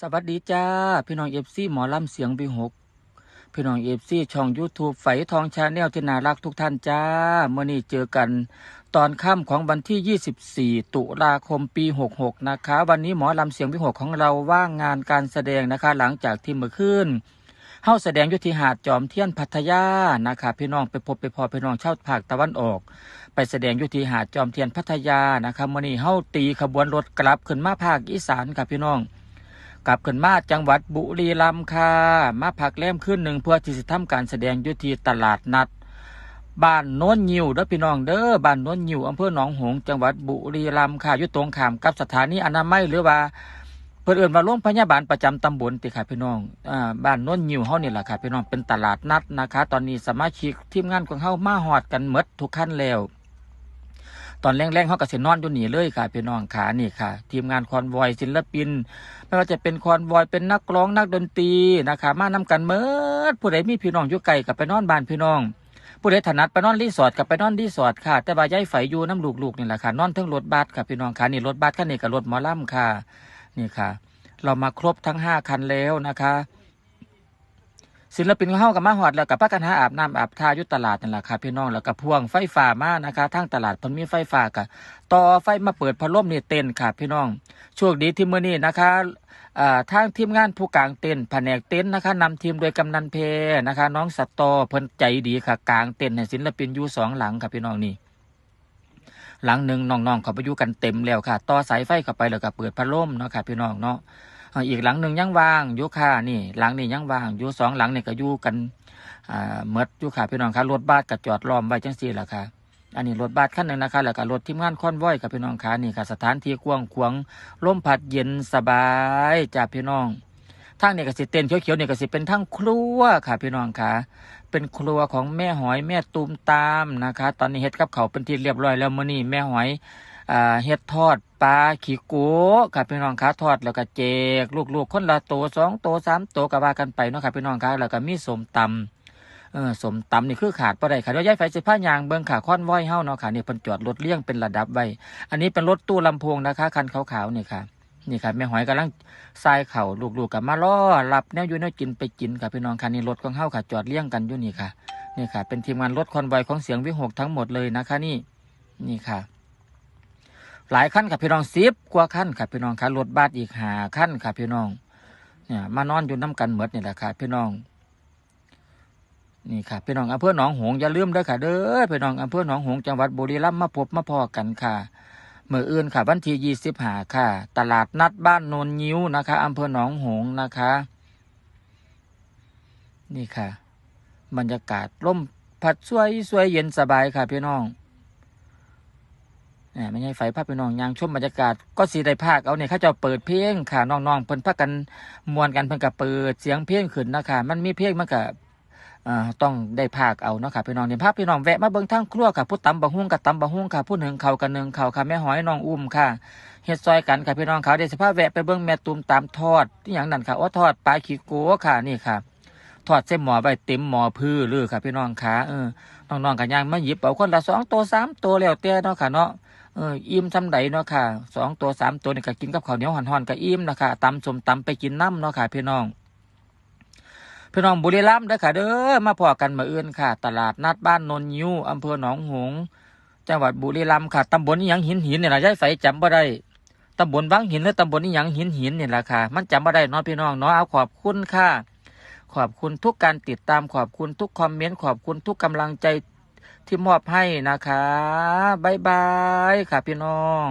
สวัสดีจ้า พี่น้องเอฟซีหมอลำเสียงบีหกพี่น้องเอฟซีช่อง YouTube ไฝทองชาแนลที่น่ารักทุกท่านจ้าเมื่อนี้เจอกันตอนค่ำของวันที่ 24 ตุลาคมปี 66 นะคะ วันนี้หมอลำเสียงบีหกของเราว่างงานการแสดงนะคะ หลังจากที่เมื่อคืนเฮาแสดงยุทธิหาดจอมเทียนพัทยานะคะพี่น้องไปพบไปพอพี่น้องชาวภาคตะวันออก ไปแสดงยุทธิหาดจอมเทียนพัทยานะคะมื่อนี้เฮาตีขบวนรถกลับขึ้นมาภาคอีสานค่ะพี่น้อง กลับขึ้นมาจังหวัดบุรีรัมย์ค่ะ มาพักแรมขึ้นหนึ่งเพื่อที่จะทำการแสดงยุทีตลาดนัด บ้านโน้นยิวเด้อพี่น้องเด้อบ้านโน้นยิวอำเภอหนองหงส์จังหวัดบุรีรัมย์ค่ะอยู่ตรงข้ามกับสถานีอนามัยหรือว่าเพื่อนเอื่นว่าโรงพยาบาลประจำตำบลติค่ะพี่น้องอ่าบ้านโน้นยิวเฮานี่แหละค่ะพี่น้องเป็นตลาดนัดนะคะ ตอนนี้สมาชิกทีมงานของเฮามาหอดกันหมดทุกขั้นแล้ว ตอนแรกๆเขาก็สินอนอยู่นี่เลยค่ะพี่น้องขานี่ค่ะ ทีมงานคอนวอยศิลปิน ไม่ว่าจะเป็นคอนวอยเป็นนักร้องนักดนตรีนะคะ มานำกันเมิดผู้ใดมีพี่น้องอยู่ไกลกับไปนอนบ้านพี่น้องผู้ใดถนัดไปนอนรีสอร์ทกับไปนอนรีสอร์ทค่ะ แต่ว่าย้ายไฟอยู่น้ำลูกๆนี่แหละค่ะนอนเทั้งรถบัสค่ะพี่น้องค่ะนี่รถบัสคันนี้กับรถมอลำค่ะ นี่ค่ะ เรามาครบทั้งห้าคันแล้วนะคะ ศิลปินของเฮากับมาหอดแล้วกับพักกันหาอาบน้ำอาบท่าอยู่ตลาดนั่นแหละค่ะพี่น้องแล้วก็พ่วงไฟฟ้ามานะคะทางตลาดเพิ่นมีไฟฟ้าค่ะต่อไฟมาเปิดพัดลมนี่เต้นค่ะพี่น้องโชคดีที่มื้อนี้นะคะทางทีมงานผู้กลางเต้นแผนกเต้นนะคะนำทีมโดยกำนันเพนะคะ น้องสัตตอเพิ่นใจดีค่ะกลางเต้นให้ศิลปินอยู่สองหลังค่ะพี่น้องนี่หลังหนึ่งน้องๆเขาไปอยู่กันเต็มแล้วค่ะ ต่อสายไฟเข้าไปแล้วก็เปิดพัดลมเนาะค่ะพี่น้องเนาะ อีกหลังหนึ่งยังว่างอยู่ค่ะนี่ หลังนี้ยังว่างอยู่สองหลังนี่ก็อยู่กันอ่าเมดอยู่ค่ะพี่น้องค่ะรถบัสก็จอดล้อมไว้จังสี่แหละค่ะ อันนี้รถบัสคันหนึ่งนะคะแล้วก็รถทีมงานค่อนว้อยกับพี่น้องค่ะนี่ค่ะสถานที่กว้างขวางลมพัดเย็นสบายจ้าพี่น้องทางนี่ก็สิเต้นเขียวๆนี่ก็สิเป็นทั้งครัวค่ะพี่น้องค่ะ เป็นครัวของแม่หอยแม่ตูมตามนะคะ ตอนนี้เฮ็ดกับเขาเป็นที่เรียบร้อยแล้วมื้อนี้แม่หอยอ่าเฮ็ดทอด ปลาขี้กะครับพี่น้องคะทอดแล้วก็แจก ลูกๆคนละโตสองโตสามโตก็ว่ากันไปเนาะครับพี่น้องคะแล้วก็มีสมตำเออสมตำนี่คือขาดบ่ได้ค่ะเดี๋ยวย้ายไฟสิผ้ายางเบิ่งขาค้อนว้อยเฮาเนาะค่ะนี่เพิ่นจอดรถเลี้ยงเป็นระดับไว้ อันนี้เป็นรถตู้ลำโพงนะคะคันขาวๆนี่ค่ะนี่ค่ะแม่หอยกำลังทรายเข่าลูกๆกับมาล่อรับแนวอยู่แนวกินไปกินค่ะพี่น้องค่ะนี่รถของเฮาค่ะจอดเลี้ยงกันอยู่นี่ค่ะนี่ค่ะ เป็นทีมงานรถคอนไวอยของเสียงวิหกทั้งหมดเลยนะคะนี่นี่ค่ะ หลายขั้นค่ะพี่น้องสิบกว่าขั้นค่ะพี่น้องค่ะรถบัสอีกหาขั้นค่ะพี่น้อง เนี่ย มานอนอยู่น้ำกันเหมือดนี่แหละค่ะพี่น้อง นี่ค่ะพี่น้องอำเภอหนองหงอย่าลืมเด้อค่ะ เด้อพี่น้องอำเภอหนองหงจังหวัดบุรีรัมย์มาพบมาพอกันค่ะเมื่ออื่นค่ะวันที่ยี่สิบหาค่ะ ตลาดนัดบ้านโนนยิ้วนะคะอำเภอหนองหงนะคะ นี่ค่ะ บรรยากาศร่มพัดสวยสวยเย็นสบายค่ะพี่น้อง ไม่ใช่ไฟภาพพี่น้องยางชมบรรยากาศก็สีได้ภาคเอาเนี่ยเขาจะเปิดเพลงค่ะน้องๆเพิ่นพักกันมวนกันเพิ่นก็เปิดเสียงเพลงขึ้นนะคะมันมีเพลงมันก็ต้องได้ภาคเอาเนาะค่ะพี่น้องเนี่ยภาพพี่น้องแวะมาเบิ่งทางครัวค่ะผู้ตำบะฮุ่งกับตำบะฮุ่งค่ะผู้หนึ่งเขากับหนึ่งเขาค่ะแม่หอยน้องอุ้มค่ะเฮ็ดซอยกันค่ะพี่น้องเขาเดี๋ยวสิพแวะไปเบิ่งแม่ตูมตามทอดที่อย่างนั้นค่ะอ้ทอดปลาขี้โกค่ะนี่ค่ะทอดเส้นหมอไว้เต็มหมอพื้อเลยค่ะพี่น้องค่ะเออน้องๆกันย่างมาหยิบเอาคนละสองตัวสามตัวแล้วแต่เนาะค่ะเนาะ เอออิ่มทำไดเนาะค่ะสองตัวสามตัวนี่ก็กินกับข้าวเหนียวห่อนๆก็อิ่มนะคะตำสมตำไปกินน้ำเนาะค่ะพี่น้องพี่น้องบุรีรัมย์เด้อค่ะ เด้อมาพอกันมาเอื้อนค่ะ ตลาดนัดบ้านนนยิวอำเภอหนองหงส์จังหวัดบุรีรัมย์ค่ะตำบลนี่ยังหินหินเนี่ยละยายไฟจำบ่ได้ตำบลวังหินหรือตำบลนี่ยังหินหินเนี่ยละค่ะ มันจำบ่ได้เนาะพี่น้องเนาะเอาขอบคุณค่ะ ขอบคุณทุกการติดตามขอบคุณทุกคอมเมนต์ขอบคุณทุกกำลังใจ ที่มอบให้นะคะ บ๊ายบายค่ะพี่น้อง